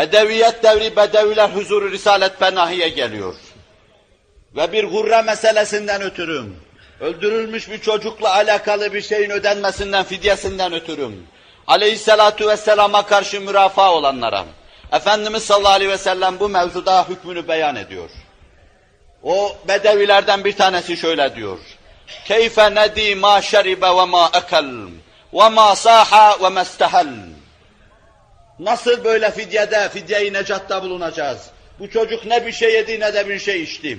Bedeviyet devri Bedeviler huzuru Risalet Benahi'ye geliyor. Ve bir gurre meselesinden ötürüm, öldürülmüş bir çocukla alakalı bir şeyin ödenmesinden, fidyesinden ötürüm, aleyhissalatu vesselama karşı mürafaa olanlara, Efendimiz sallallahu aleyhi ve sellem bu mevzuda hükmünü beyan ediyor. O bedevilerden bir tanesi şöyle diyor. Keyfe nedi ma şeribe ve ma ekal ve ma saha ve ma istehal. Nasıl böyle fidyede, fidye-i necatta bulunacağız? Bu çocuk ne bir şey yedi ne de bir şey içti.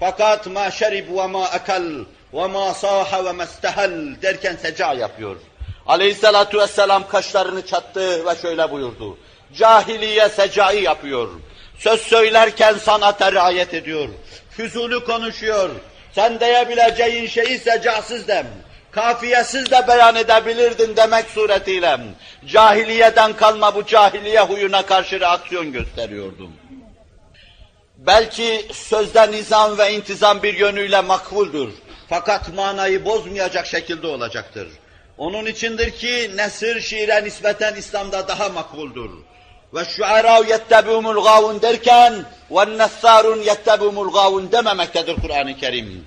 Fakat ma şerib ve ma ekal ve ma saha ve ma istehal derken seca yapıyor. Aleyhissalatu vesselam kaşlarını çattı ve şöyle buyurdu. Cahiliye secai yapıyor. Söz söylerken sanata riayet ediyor. Füzulü konuşuyor. Sen diyebileceğin şeyi secasız dem. Kafiyesiz de beyan edebilirdin demek suretiyle cahiliyeden kalma bu cahiliye huyuna karşı reaksiyon gösteriyordum. Belki sözde nizam ve intizam bir yönüyle makbuldür. Fakat manayı bozmayacak şekilde olacaktır. Onun içindir ki nesir şiire nispeten İslam'da daha makbuldur. Ve şuara yettebumul gavun derken ve nessarun yettebumul gavun dememektedir Kur'an-ı Kerim.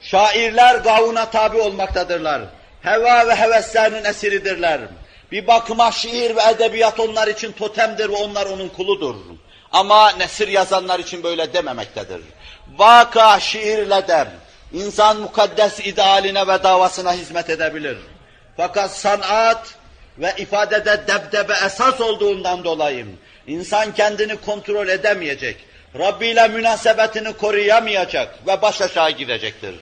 Şairler gavuna tabi olmaktadırlar. Heva ve heveslerinin esiridirler. Bir bakıma şiir ve edebiyat onlar için totemdir ve onlar onun kuludur. Ama nesir yazanlar için böyle dememektedir. Vaka şiirle de insan mukaddes idealine ve davasına hizmet edebilir. Fakat sanat ve ifadede debdebe esas olduğundan dolayı insan kendini kontrol edemeyecek, Rabbi ile münasebetini koruyamayacak ve baş aşağı gidecektir.